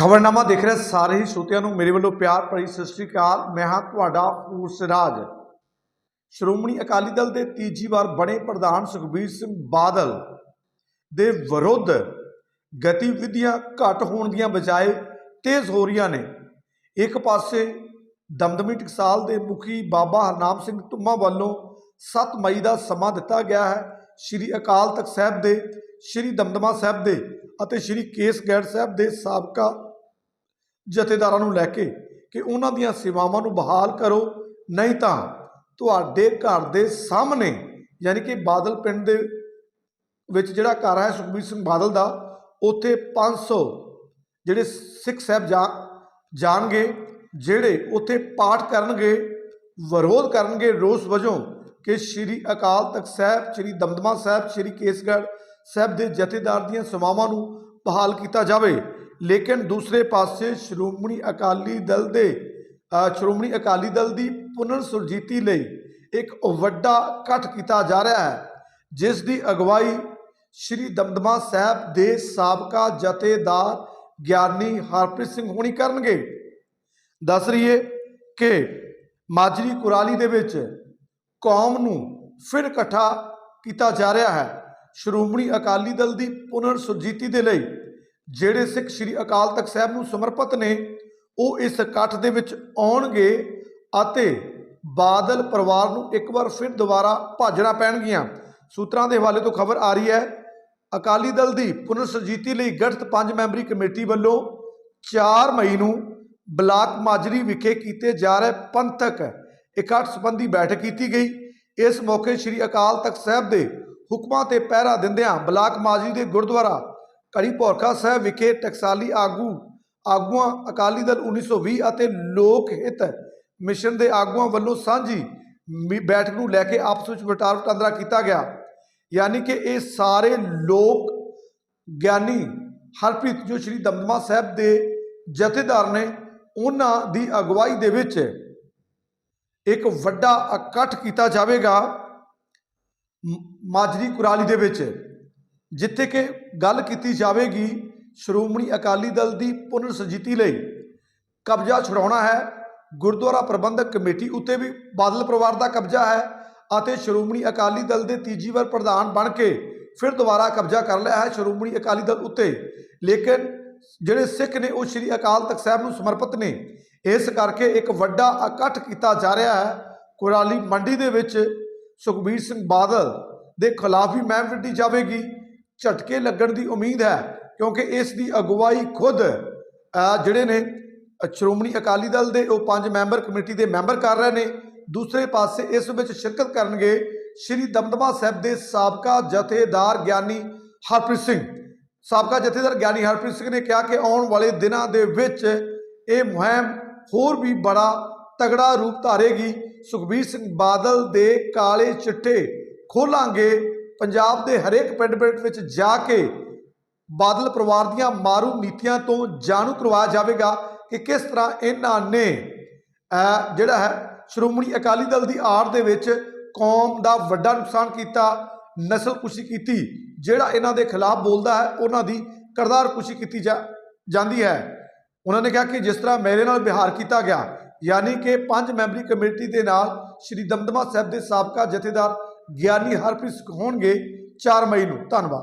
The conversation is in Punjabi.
ਖਬਰਨਾਮਾ ਦੇਖ ਰਹੇ ਸਾਰੇ ਹੀ ਸਰੋਤਿਆਂ ਨੂੰ। ਮੇਰੇ ਵੱਲੋਂ ਪਿਆਰ ਭਰੀ ਸਤਿ ਸ੍ਰੀ ਅਕਾਲ। ਮੈਂ ਹਾਂ ਤੁਹਾਡਾ ਫੂਰਸਰਾਜ। ਸ਼੍ਰੋਮਣੀ ਅਕਾਲੀ ਦਲ ਦੇ ਤੀਜੀ ਵਾਰ ਬਣੇ ਪ੍ਰਧਾਨ ਸੁਖਬੀਰ ਸਿੰਘ ਬਾਦਲ ਦੇ ਵਿਰੁੱਧ ਗਤੀਵਿਧੀਆਂ ਘੱਟ ਹੋਣ ਦੀਆਂ ਬਜਾਏ ਤੇਜ਼ ਹੋ ਰਹੀਆਂ ਨੇ। ਇੱਕ ਪਾਸੇ ਦਮਦਮੀ ਟਕਸਾਲ ਦੇ ਮੁਖੀ ਬਾਬਾ ਹਰਨਾਮ ਸਿੰਘ ਧੁੰਮਾ ਵੱਲੋਂ 7 ਮਈ ਦਾ ਸਮਾਂ ਦਿੱਤਾ ਗਿਆ ਹੈ। ਸ੍ਰੀ ਅਕਾਲ ਤਖਤ ਸਾਹਿਬ ਦੇ, ਸ੍ਰੀ ਦਮਦਮਾ ਸਾਹਿਬ ਦੇ ਅਤੇ ਸ੍ਰੀ ਕੇਸਗੜ੍ਹ ਸਾਹਿਬ ਦੇ ਸਾਬਕਾ ਜਥੇਦਾਰਾਂ ਨੂੰ ਲੈ ਕੇ ਕਿ ਉਹਨਾਂ ਦੀਆਂ ਸੇਵਾਵਾਂ ਨੂੰ ਬਹਾਲ ਕਰੋ। ਨਹੀਂ ਤਾਂ ਤੁਹਾਡੇ ਘਰ ਦੇ ਸਾਹਮਣੇ, ਯਾਨੀ ਕਿ ਬਾਦਲ ਪਿੰਡ ਦੇ ਵਿੱਚ ਜਿਹੜਾ ਘਰ ਹੈ ਸੁਖਬੀਰ ਸਿੰਘ ਬਾਦਲ ਦਾ, ਉੱਥੇ 500 ਜਿਹੜੇ ਸਿੱਖ ਸਾਹਿਬ ਜਾਣਗੇ, ਜਿਹੜੇ ਉੱਥੇ ਪਾਠ ਕਰਨਗੇ, ਵਿਰੋਧ ਕਰਨਗੇ ਰੋਸ ਵਜੋਂ ਕਿ ਸ੍ਰੀ ਅਕਾਲ ਤਖਤ ਸਾਹਿਬ, ਸ੍ਰੀ ਦਮਦਮਾ ਸਾਹਿਬ, ਸ੍ਰੀ ਕੇਸਗੜ੍ਹ ਸਾਹਿਬ ਦੇ ਜਥੇਦਾਰ ਦੀਆਂ ਸੇਵਾਵਾਂ ਨੂੰ ਬਹਾਲ ਕੀਤਾ ਜਾਵੇ। ਲੇਕਿਨ ਦੂਸਰੇ ਪਾਸੇ ਸ਼੍ਰੋਮਣੀ ਅਕਾਲੀ ਦਲ ਦੇ ਸ਼੍ਰੋਮਣੀ ਅਕਾਲੀ ਦਲ ਦੀ ਪੁਨਰ ਸੁਰਜੀਤੀ ਲਈ ਇੱਕ ਵੱਡਾ ਇਕੱਠ ਕੀਤਾ ਜਾ ਰਿਹਾ ਹੈ, ਜਿਸ ਦੀ ਅਗਵਾਈ ਸ਼੍ਰੀ ਦਮਦਮਾ ਸਾਹਿਬ ਦੇ ਸਾਬਕਾ ਜਥੇਦਾਰ ਗਿਆਨੀ ਹਰਪ੍ਰੀਤ ਸਿੰਘ ਹੋਣੀ ਕਰਨਗੇ। ਦੱਸ ਰਹੀਏ ਕਿ ਮਾਜਰੀ ਕੁਰਾਲੀ ਦੇ ਵਿੱਚ ਕੌਮ ਨੂੰ ਫਿਰ ਇਕੱਠਾ ਕੀਤਾ ਜਾ ਰਿਹਾ ਹੈ, ਸ਼੍ਰੋਮਣੀ ਅਕਾਲੀ ਦਲ ਦੀ ਪੁਨਰ ਸੁਰਜੀਤੀ ਦੇ ਲਈ। ਜਿਹੜੇ ਸਿੱਖ ਸ੍ਰੀ ਅਕਾਲ ਤਖਤ ਸਾਹਿਬ ਨੂੰ ਸਮਰਪਿਤ ਨੇ, ਉਹ ਇਸ ਇਕੱਠ ਦੇ ਵਿੱਚ ਆਉਣਗੇ ਅਤੇ ਬਾਦਲ ਪਰਿਵਾਰ ਨੂੰ ਇੱਕ ਵਾਰ ਫਿਰ ਦੁਬਾਰਾ ਭਾਜਣਾ ਪੈਣਗੀਆਂ। ਸੂਤਰਾਂ ਦੇ ਹਵਾਲੇ ਤੋਂ ਖਬਰ ਆ ਰਹੀ ਹੈ, ਅਕਾਲੀ ਦਲ ਦੀ ਪੁਨਰ ਸੁਰਜੀਤੀ ਲਈ ਗਠਿਤ ਪੰਜ ਮੈਂਬਰੀ ਕਮੇਟੀ ਵੱਲੋਂ 4 ਮਈ ਨੂੰ ਬਲਾਕ ਮਾਜਰੀ ਵਿਖੇ ਕੀਤੇ ਜਾ ਰਹੇ ਪੰਥਕ ਇਕੱਠ ਸੰਬੰਧੀ ਬੈਠਕ ਕੀਤੀ ਗਈ। ਇਸ ਮੌਕੇ ਸ੍ਰੀ ਅਕਾਲ ਤਖਤ ਸਾਹਿਬ ਦੇ ਹੁਕਮਾਂ ਤੇ ਪਹਿਰਾ ਦਿੰਦਿਆਂ ਬਲਾਕ ਮਾਜਰੀ ਦੇ ਗੁਰਦੁਆਰਾ ਘੜੀ ਭੋਰਖਾ ਸਾਹਿਬ ਵਿਖੇ ਟਕਸਾਲੀ ਆਗੂ, ਆਗੂਆਂ ਅਕਾਲੀ ਦਲ 1920 ਅਤੇ ਲੋਕ ਹਿੱਤ ਮਿਸ਼ਨ ਦੇ ਆਗੂਆਂ ਵੱਲੋਂ ਸਾਂਝੀ ਮੀ- ਬੈਠਕ ਨੂੰ ਲੈ ਕੇ ਆਪਸ ਵਿੱਚ ਵਟਾਰ ਵਟਾਂਦਰਾ ਕੀਤਾ ਗਿਆ। ਯਾਨੀ ਕਿ ਇਹ ਸਾਰੇ ਲੋਕ ਗਿਆਨੀ ਹਰਪ੍ਰੀਤ, ਜੋ ਸ਼੍ਰੀ ਦਮਦਮਾ ਸਾਹਿਬ ਦੇ ਜਥੇਦਾਰ ਨੇ, ਉਹਨਾਂ ਦੀ ਅਗਵਾਈ ਦੇ ਵਿੱਚ ਇੱਕ ਵੱਡਾ ਇਕੱਠ ਕੀਤਾ ਜਾਵੇਗਾ ਮ- ਮਾਜਰੀ ਕੁਰਾਲੀ ਦੇ ਵਿੱਚ। ਜਿੱਥੇ ਕਿ ਗੱਲ ਕੀਤੀ ਜਾਵੇਗੀ, ਸ਼੍ਰੋਮਣੀ ਅਕਾਲੀ ਦਲ ਦੀ ਪੁਨਰ ਸੁਰਜੀਤੀ ਲਈ ਕਬਜ਼ਾ ਛੁਡਾਉਣਾ ਹੈ। ਗੁਰਦੁਆਰਾ ਪ੍ਰਬੰਧਕ ਕਮੇਟੀ ਉੱਤੇ ਵੀ ਬਾਦਲ ਪਰਿਵਾਰ ਦਾ ਕਬਜ਼ਾ ਹੈ ਅਤੇ ਸ਼੍ਰੋਮਣੀ ਅਕਾਲੀ ਦਲ ਦੇ ਤੀਜੀ ਵਾਰ ਪ੍ਰਧਾਨ ਬਣ ਕੇ ਫਿਰ ਦੁਬਾਰਾ ਕਬਜ਼ਾ ਕਰ ਲਿਆ ਹੈ ਸ਼੍ਰੋਮਣੀ ਅਕਾਲੀ ਦਲ ਉੱਤੇ। ਲੇਕਿਨ ਜਿਹੜੇ ਸਿੱਖ ਨੇ, ਉਹ ਸ਼੍ਰੀ ਅਕਾਲ ਤਖਤ ਸਾਹਿਬ ਨੂੰ ਸਮਰਪਿਤ ਨੇ। ਇਸ ਕਰਕੇ ਇੱਕ ਵੱਡਾ ਇਕੱਠ ਕੀਤਾ ਜਾ ਰਿਹਾ ਹੈ। ਕੁਰਾਲੀ ਮੰਡੀ ਦੇ ਵਿੱਚ ਸੁਖਬੀਰ ਸਿੰਘ ਬਾਦਲ ਦੇ ਖਿਲਾਫ ਵੀ ਮਹਿਮ ਵਿੱਢੀ ਜਾਵੇਗੀ। ਝਟਕੇ ਲੱਗਣ ਦੀ ਉਮੀਦ ਹੈ, ਕਿਉਂਕਿ ਇਸ ਦੀ ਅਗਵਾਈ ਖੁਦ ਜਿਹੜੇ ਨੇ, ਸ਼੍ਰੋਮਣੀ ਅਕਾਲੀ ਦਲ ਦੇ ਉਹ ਪੰਜ ਮੈਂਬਰ ਕਮੇਟੀ ਦੇ ਮੈਂਬਰ ਕਰ ਰਹੇ ਨੇ। ਦੂਸਰੇ ਪਾਸੇ ਇਸ ਵਿੱਚ ਸ਼ਿਰਕਤ ਕਰਨਗੇ ਸ਼੍ਰੀ ਦਮਦਮਾ ਸਾਹਿਬ ਦੇ ਸਾਬਕਾ ਜਥੇਦਾਰ ਗਿਆਨੀ ਹਰਪ੍ਰੀਤ ਸਿੰਘ। ਸਾਬਕਾ ਜਥੇਦਾਰ ਗਿਆਨੀ ਹਰਪ੍ਰੀਤ ਸਿੰਘ ਨੇ ਕਿਹਾ ਕਿ ਆਉਣ ਵਾਲੇ ਦਿਨਾਂ ਦੇ ਵਿੱਚ ਇਹ ਮੁਹਿੰਮ ਹੋਰ ਵੀ ਬੜਾ ਤਗੜਾ ਰੂਪ ਧਾਰੇਗੀ। ਸੁਖਬੀਰ ਸਿੰਘ ਬਾਦਲ ਦੇ ਕਾਲੇ ਚਿੱਟੇ ਖੋਲਾਂਗੇ ਪੰਜਾਬ ਦੇ ਹਰੇਕ ਪਿੰਡ ਪਿੰਡ ਵਿੱਚ ਜਾ ਕੇ ਬਾਦਲ ਪਰਿਵਾਰ ਦੀਆਂ ਮਾਰੂ ਨੀਤੀਆਂ ਤੋਂ ਜਾਣੂ ਕਰਵਾਇਆ ਜਾਵੇਗਾ ਕਿ ਕਿਸ ਤਰ੍ਹਾਂ ਇਹਨਾਂ ਨੇ ਜਿਹੜਾ ਹੈ, ਸ਼੍ਰੋਮਣੀ ਅਕਾਲੀ ਦਲ ਦੀ ਆੜ ਦੇ ਵਿੱਚ ਕੌਮ ਦਾ ਵੱਡਾ ਨੁਕਸਾਨ ਕੀਤਾ, ਨਸਲ ਕੁਸ਼ੀ ਕੀਤੀ, ਜਿਹੜਾ ਇਹਨਾਂ ਦੇ ਖਿਲਾਫ ਬੋਲਦਾ ਹੈ, ਉਹਨਾਂ ਦੀ ਕਰਦਾਰ ਕੁਸ਼ੀ ਕੀਤੀ ਜਾ, ਜਾਂਦੀ ਹੈ। ਉਹਨਾਂ ਨੇ ਕਿਹਾ ਕਿ ਜਿਸ ਤਰ੍ਹਾਂ ਮੇਰੇ ਨਾਲ ਵਿਹਾਰ ਕੀਤਾ ਗਿਆ, ਯਾਨੀ ਕਿ ਪੰਜ ਮੈਂਬਰੀ ਕਮੇਟੀ ਦੇ ਨਾਲ ਸ਼੍ਰੀ ਦਮਦਮਾ ਸਾਹਿਬ ਦੇ ਸਾਬਕਾ ਜਥੇਦਾਰ ਗਿਆਨੀ ਹਰਪ੍ਰੀਤ ਹੋਣਗੇ। 4 ਮਈ ਨੂੰ। ਧੰਨਵਾਦ।